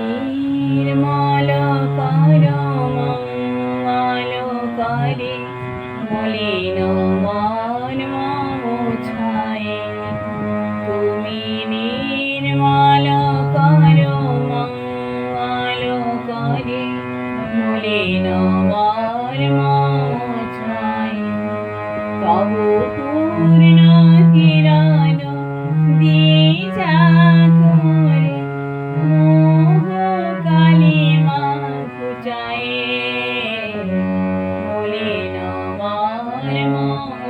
নির্মল করমঙ্গল করে মলিন মন মোছায় তুমি নির্মল করমঙ্গল করে মলিন মন Música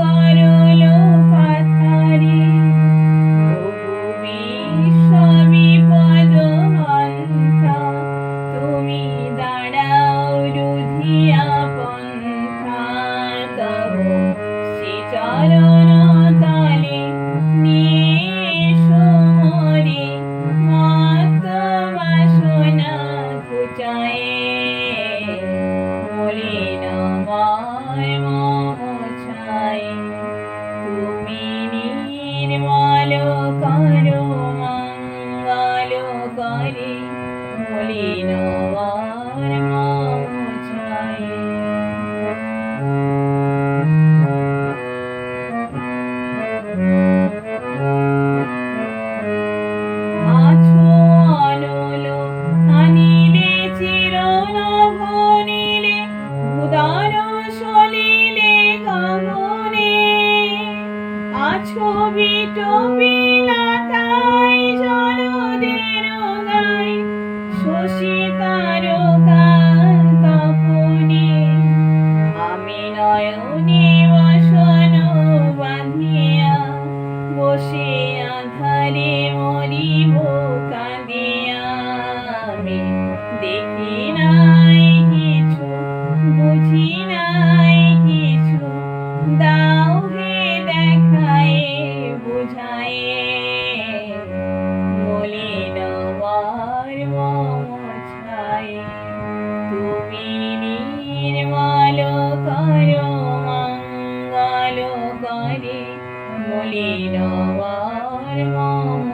Molino. নবার মম